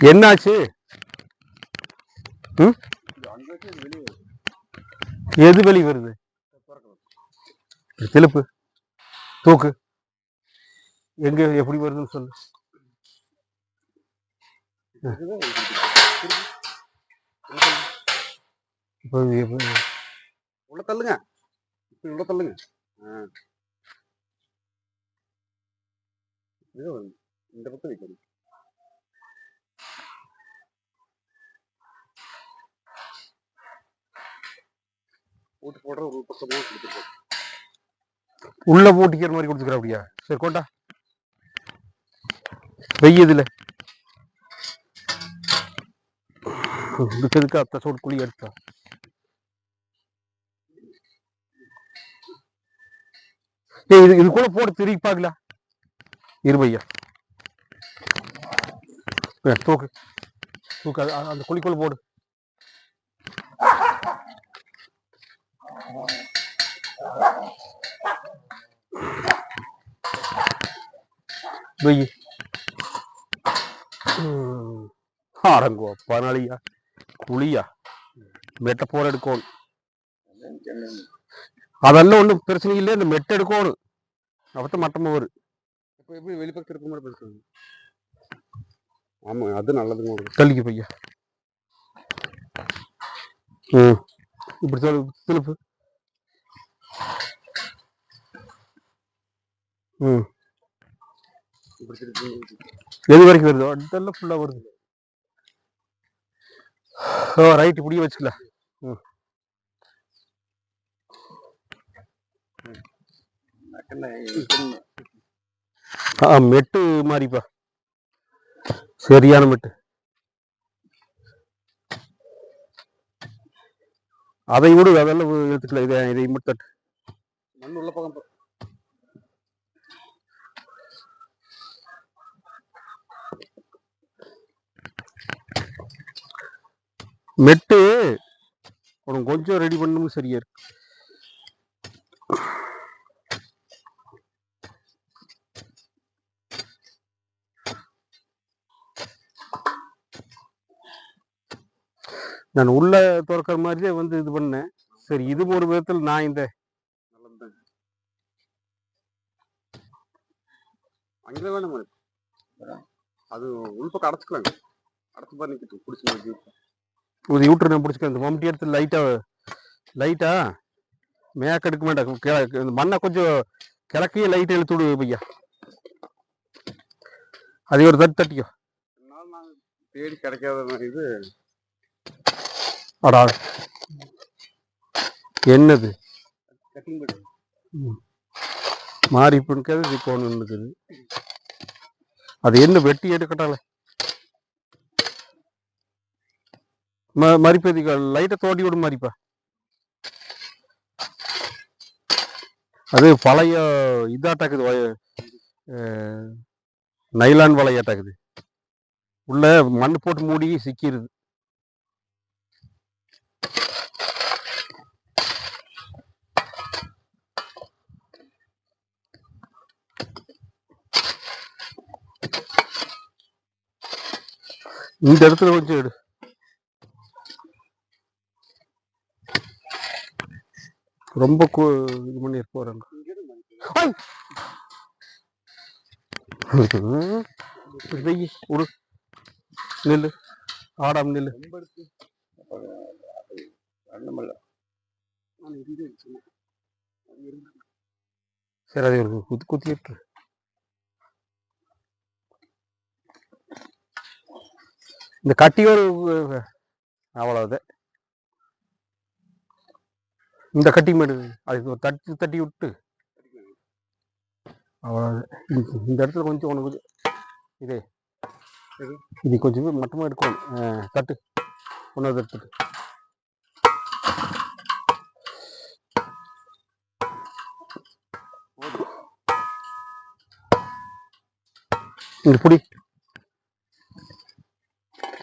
என்னாச்சு? எது வெளி வருது? திருப்பு. தூக்கு. எங்க எப்படி வருதுன்னு சொல்லு. உள்ள தள்ளுங்க. உள்ள தள்ளுங்க. இந்த பக்கம் வைக்கணும் போட்டு போடுற ஒரு பக்கமா கொடுத்துருக்கோம் உள்ள போட்டிக்கிற மாதிரி கொடுத்துக்கிற அப்படியா? சரி கொண்டா. வெய்யதுல இதுக்கு அத்தை சோடு குழி எடுத்தா? ஏய் இது இது கூட போட்டு திருப்பி பார்க்கல. இருபையா தூக்கு. தூக்கு அது- அந்த குழிக்குள்ள போடு. வெய்யி ஆரங்கோ பனாலியா குழியா மெட்டை எடுக்கணும் அதெல்லாம் ஒன்றும் பிரச்சனை இல்லை இந்த மெட்டை எடுக்கணும் அப்பத்தான் மட்டமா வரும் இப்போ எப்படி வெளிப்பக்கம் திருப்ப மாதிரி பேசுறாங்க ஆமா அது நல்லதுங்க உங்களுக்கு தள்ளிக்கு பையா ம் இப்படி சொல்லு திருப்பு ம் எது வரைக்கும் வருதோ? அதெல்லாம் ஃபுல்லாக வருது. ஓ ரைட்டு முடிய வச்சுக்கல. ம். ஆ மெட்டு மாதிரிப்பா சரியான மெட்டு. அதை விடு அதெல்லாம் எடுத்துக்கல இதை இதை மட்டும் தட்டு. மண் உள்ள பக்கம் மெட்டு. உனக்கு கொஞ்சம் ரெடி பண்ணணும் சரியா இருக்கு. நான் உள்ள திறக்கிற மாதிரியே வந்து இது பண்ணேன். சரி இது ஒரு விதத்தில் நான் இந்த நல்லதுதான் அங்கே வேணும்? அது உள்பக்கம் அடைச்சிக்கலாங்க. அடைச்சு பாரு நிக்கட்டும் பிடிச்சி இது யூட்ரு நான் பிடிச்சிக்கிறேன் இந்த மம்டி எடுத்து லைட்டா லைட்டா மேக்க எடுக்க மாட்டேன். இந்த மண்ணை கொஞ்சம் கிழக்கையே லைட் இழுத்து விடு பையா. அது ஒரு தட்டு தட்டிக்கோ. தேடி கிடைக்காத இது. அடா. என்னது? மாறி பிடிக்காது சிக்கோன்னு இருக்குது அது என்ன வெட்டி எடுக்கட்டால ம மறிப்பதிக்கா லைட்டை தோண்டி விடும் மறிப்பா. அது பழைய இதாட்டாக்குது நைலான் வலையாட்டாக்குது உள்ள மண் போட்டு மூடி சிக்கிருது. இந்த இடத்துல கொஞ்சம் எடு. ரொம்ப இது பண்ணி போறாங்க விடு நில்லு. ஆடாம நில்லு. சரி அது ஒரு குத்தி குத்தி விட்டுரு. இந்த கட்டியோடு அவ்வளவுதான். இந்த கட்டி மாடு அது ஒரு தட்டி தட்டி விட்டு. இந்த- இடத்துல கொஞ்சம் உனக்கு கொஞ்சம் இதே இது இது கொஞ்சம் மட்டமாக எடுக்கணும். ஆ, தட்டு. ஒன்றாவது எடுத்துட்டு இந்த புடி.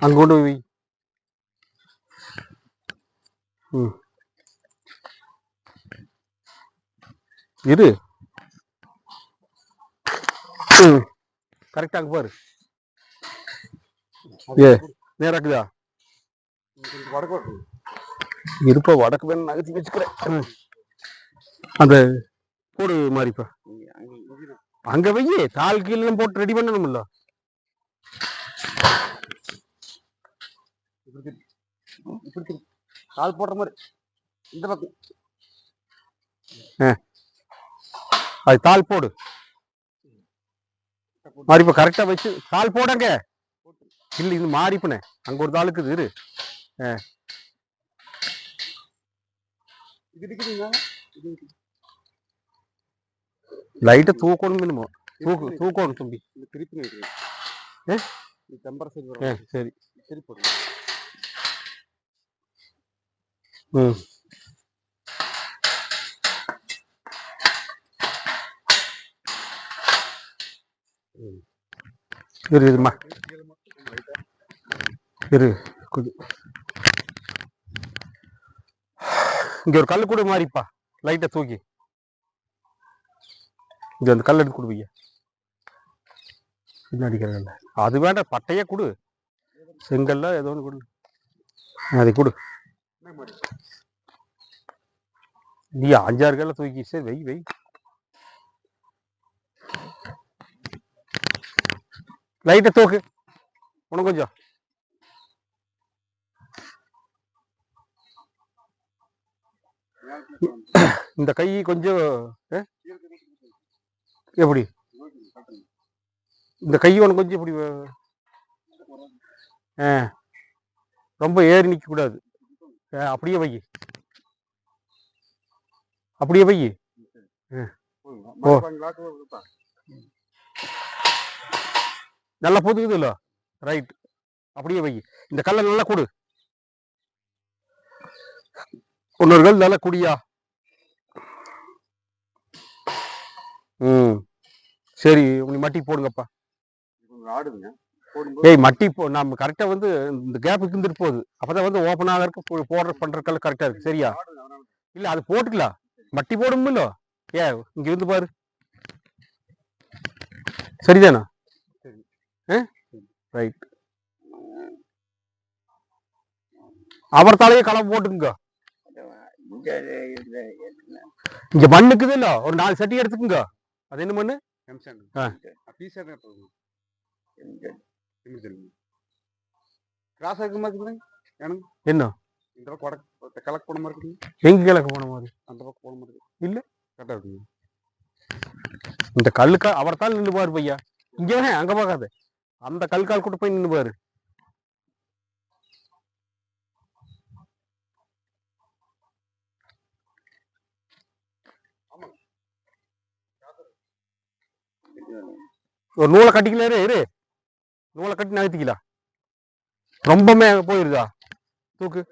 அங்கே கொண்டு போய் ம். இரு கரெக்டாக பாரு ஏ. நேராக்குதா வடக்கு. இருப்ப வடக்கு வேணும் நகர்த்தி வச்சுக்கிறேன். அந்த போடு மாதிரிப்பா அங்க, வையே தால் கீழே போட்டு ரெடி பண்ணணும்ல. கால் போடுற மாதிரி இந்த பக்கம் அது தாள் போடு. மாறிப்ப கரெக்டா வச்சு தாள் போடங்க. இல்ல இது மாறிப்பனே. அங்க ஒரு தாளுக்கு இரு. இது இருக்குது. லைட்டை தூக்கணும் மினிமோ தூக்கு. தூக்கணும் தம்பி. திருப்பி சரி. போடுங்க ம். இரு இருமா. இரு இங்க ஒரு கல் கூட மாறிப்பா லைட்டை தூக்கி. இங்க அந்த கல் எடுத்து கொடுப்பீங்க. பின்னாடி கல்ல அது வேண்டாம் பட்டையே கொடு. செங்கல்ல ஏதோ ஒன்று கொடு. அதை கொடு. நீ அஞ்சாறு கல்ல தூக்கி சரி வை வை லைட்டை தூக்கு உனக்கு கொஞ்சம் இந்த கை கொஞ்சம் எப்படி? இந்த கை உனக்கு கொஞ்சம் இப்படி ஆ? ரொம்ப ஏறி நிற்கக்கூடாது ஆ, அப்படியே வை. அப்படியே வை. ஓ. நல்லா புதுக்குது இல்ல ரைட் அப்படியே வை. இந்த கல்லை நல்லா கொடு. இன்னொரு கல் நல்லா குடியா? ம். சரி உனக்கு மட்டி போடுங்கப்பா. போடும்போது ஏய் மட்டி போ நம்ம கரெக்டா வந்து இந்த கேப்புக்கு இருந்துட்டு போகுது. அப்பதான் வந்து ஓப்பன் ஆகிறதுக்கு போடுற பண்றதுக்கெல்லாம் கரெக்டா இருக்கு. சரியா? இல்ல அது போட்டுக்கலாம் மட்டி போடும்ல. ஏ இங்க இருந்து பாரு. சரிதானா? சரி. ரைட் அவர் தலையை களம் போட்டுக்குங்க. இங்க மண்ணுக்குது இல்ல ஒரு நாலு சட்டி எடுத்துக்குங்க. அது என்ன மண்ணு? என்ன? இந்த பக்கம் கலக்கு போன மாதிரி எங்க கிழக்கு போன மாதிரி? அந்த பக்கம் போன மாதிரி இல்ல. கரெக்டாக இருக்குங்க. இந்த கல்லுக்கா அவர் தாள் நின்று பாரு பையா. இங்க அங்க பார்க்காத அந்த கல்கால் கூட்டு போய் நின்று பாரு. ஒரு நூலை கட்டிக்கல இரு நூலை கட்டி நகர்த்திக்கலாம் ரொம்பமே போயிருதா? தூக்கு.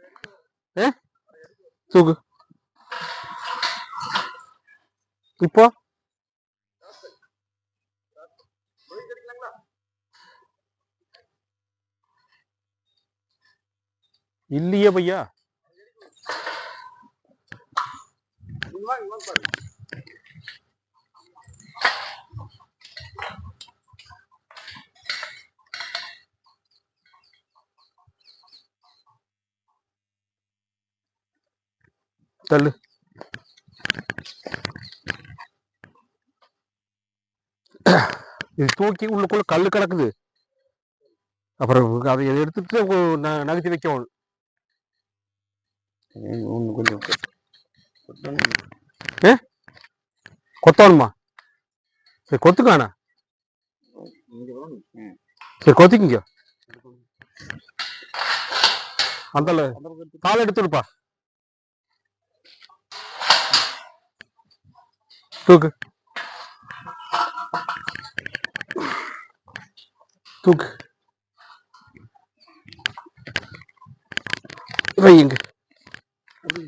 ஏ? தூக்கு. இப்போ? இல்லையே பையா? தள்ளு. இது தூக்கி உள்ளுக்குள்ள கல்லு கிடக்குது. அப்புறம் அதை எடுத்துட்டு நகர்த்தி வைக்கணும் ஒன்று கொஞ்சம் கொத்தணுமா சரி கொத்துக்கானா சரி கொத்திக்குங்க. அந்த கால் எடுத்துடுப்பா தூக்கு. தூக்கு. வை இங்க அப்படியே அப்படியே வை தொய்ந்து இருக்கு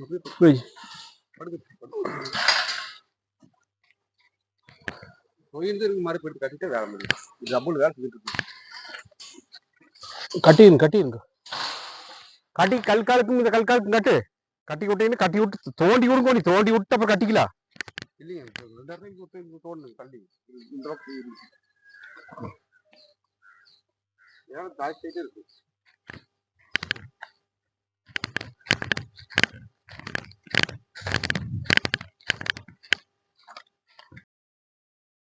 மாதிரி போயிட்டு கட்டிட்டு வேலை முடியும். இது டபுள் வேலை கட்டிருங்க கட்டிருங்க. கட்டி கல்காலுக்கும் இந்த கல்காலுக்கும் கட்டு கட்டி விட்டீங்கன்னா கட்டி விட்டு தோண்டி விடுங்க நீ தோண்டி விட்டு அப்புறம் கட்டிக்கலாம். இல்லைங்க இப்போ ரெண்டு இடத்துக்கு ஒருத்தர் இங்க தோணுங்க தள்ளி. இந்த. ஏன்னா இருக்கு.